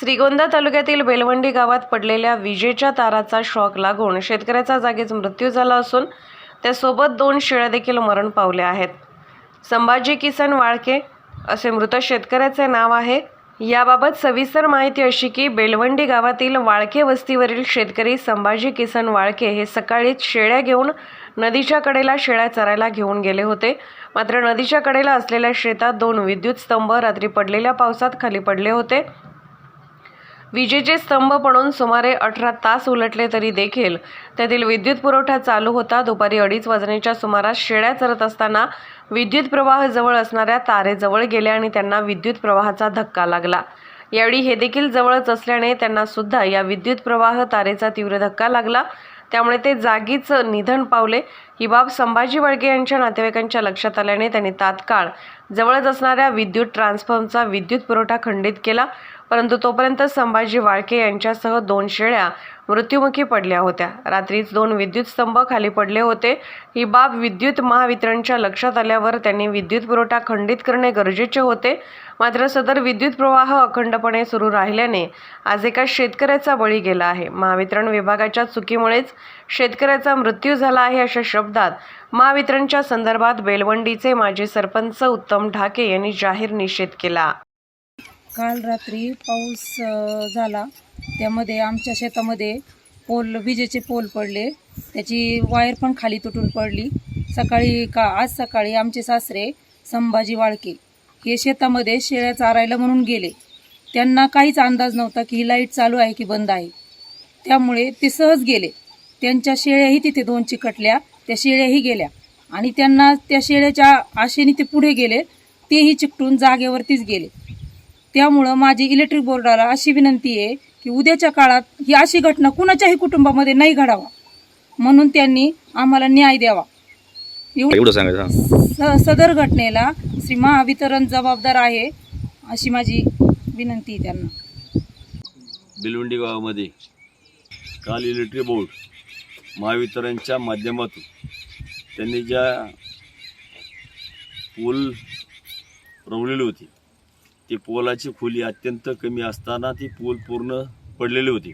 श्रीगोंदा तालुक्यातील बेलवंडी गावात पडलेल्या विजेच्या ताराचा शॉक लागून शेतकऱ्याचा जागीच मृत्यू झाला असून त्यासोबत दोन शेळ्या देखील मरण पावल्या आहेत. संभाजी किसन वाळके असे मृत शेतकऱ्याचे नाव आहे. याबाबत सविस्तर माहिती अशी की बेलवंडी गावातील वाळके वस्तीवरील शेतकरी संभाजी किसन वाळके हे सकाळीच शेळ्या घेऊन नदीच्या कडेला शेळ्या चरायला घेऊन गेले होते. मात्र नदीच्या कडेला असलेल्या शेतात दोन विद्युत स्तंभ रात्री पडलेल्या पावसात खाली पडले होते. विजेचे स्तंभ पडून सुमारे अठरा तास उलटले तरी देखील. त्यातील विद्युत पुरवठा चालू होता. दुपारी अडीच वाजण्याच्या सुमारास शेळ्या चरत असताना विद्युत प्रवाह जवळ असणाऱ्या तारेजवळ गेले आणि त्यांना विद्युत प्रवाहाचा धक्का लागला. यावेळी हे देखील जवळच असल्याने त्यांना सुद्धा या विद्युत प्रवाह तारेचा तीव्र धक्का लागला. त्यामुळे ते जागीच निधन पावले. ही बाब संभाजी वळगे यांच्या नातेवाईकांच्या लक्षात आल्याने त्यांनी तात्काळ जवळच असणाऱ्या विद्युत ट्रान्सफॉर्मचा विद्युत पुरवठा खंडित केला. परंतु तोपर्यंत संभाजी वाळके यांच्यासह दोन शेळ्या मृत्युमुखी पडल्या होत्या. रात्रीच दोन विद्युत स्तंभ खाली पडले होते. ही बाब विद्युत महावितरणच्या लक्षात आल्यावर त्यांनी विद्युत पुरवठा खंडित करणे गरजेचे होते. मात्र सदर विद्युत प्रवाह अखंडपणे सुरू राहिल्याने आज एका शेतकऱ्याचा बळी गेला आहे. महावितरण विभागाच्या चुकीमुळेच शेतकऱ्याचा मृत्यू झाला आहे अशा शब्दात महावितरणच्या संदर्भात बेलवंडीचे माजी सरपंच उत्तम ढाके यांनी जाहीर निषेध केला. काल रात्री पाऊस झाला. त्यामध्ये आमच्या शेतामध्ये पोल विजेचे पोल पडले. त्याची वायर पण खाली तुटून पडली. सकाळी का आज सकाळी आमचे सासरे संभाजी वाळके हे शेतामध्ये शेळ्या चारायला म्हणून गेले. त्यांना काहीच अंदाज नव्हता की ही लाइट चालू आहे की बंद आहे. त्यामुळे ते सहज गेले. त्यांच्या शेळ्याही तिथे दोन चिकटल्या त्या शेळ्याही गेल्या. आणि त्यांना त्या शेळ्याच्या आशेने ते पुढे गेले. तेही चिकटून जागेवरतीच गेले. त्यामुळं माझी इलेक्ट्रिक बोर्डाला अशी विनंती आहे की उद्याच्या काळात ही अशी घटना कुणाच्याही कुटुंबामध्ये नाही घडावा. म्हणून त्यांनी आम्हाला न्याय द्यावा. एवढं सांगायचं सदर घटनेला श्री महावितरण जबाबदार आहे अशी माझी विनंती आहे त्यांना. बिलवंडी गावामध्ये काल इलेक्ट्रिक बोर्ड महावितरणच्या माध्यमातून त्यांनी ज्या पूल रवलेली होती ती पोलाची खोली अत्यंत कमी असताना ती पोल पूर्ण पडलेली होती.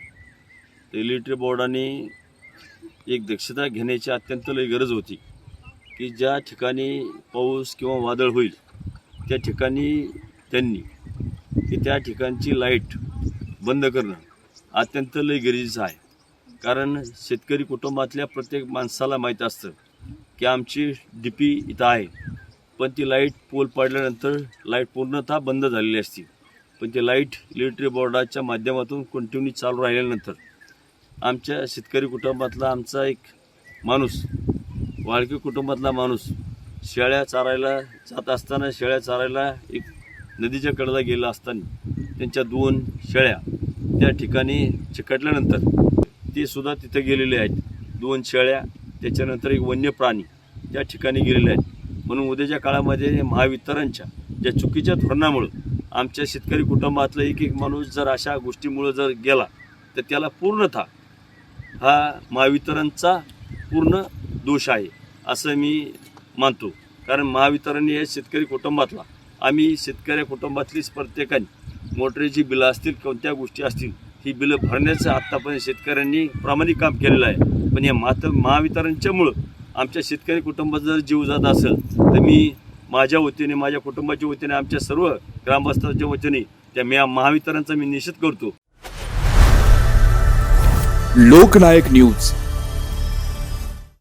तर इलेक्ट्रिक बोर्डाने एक दक्षता घेण्याची अत्यंत लई गरज होती की ज्या ठिकाणी पाऊस किंवा वादळ होईल त्या ठिकाणी त्यांनी की त्या ठिकाणची लाइट बंद करणं अत्यंत लय गरजेचं आहे. कारण शेतकरी कुटुंबातल्या प्रत्येक माणसाला माहीत असतं की आमची डी पी इथं आहे. पण ती लाइट पोल पडल्यानंतर लाइट पूर्णतः बंद झालेली असते. पण ती लाइट इलेक्ट्रिक बोर्डाच्या माध्यमातून कंटिन्यू चालू राहिल्यानंतर आमच्या शेतकरी कुटुंबातला आमचा एक माणूस वाळकी कुटुंबातला माणूस शेळ्या चारायला जात असताना शेळ्या चारायला एक नदीच्या कडेला गेला असताना त्यांच्या दोन शेळ्या त्या ठिकाणी चिकटल्यानंतर ते सुद्धा तिथे गेलेले आहेत. दोन शेळ्या त्याच्यानंतर एक वन्य प्राणी त्या ठिकाणी गेलेले आहेत. म्हणून उद्याच्या काळामध्ये महावितरणच्या ज्या चुकीच्या धोरणामुळं आमच्या शेतकरी कुटुंबातला एक एक माणूस जर अशा गोष्टीमुळं जर गेला तर त्याला पूर्णतः हा महावितरणचा पूर्ण दोष आहे असं मी मानतो. कारण महावितरण हे शेतकरी कुटुंबातला आम्ही शेतकरी कुटुंबातलीच प्रत्येकाने. मोटरीची बिलं असतील कोणत्या गोष्टी असतील ही बिलं भरण्याचं आत्तापर्यंत शेतकऱ्यांनी प्रामाणिक काम केलेलं आहे. पण या मात महावितरणच्यामुळं आमच्या शेतकरी कुटुंबात जर जीव जात असेल तर मी माझ्या वतीने माझ्या कुटुंबाच्या वतीने आमच्या सर्व ग्रामस्थांच्या वतीने त्या मी महावितरणचा मी निषेध करतो. लोकनायक न्यूज.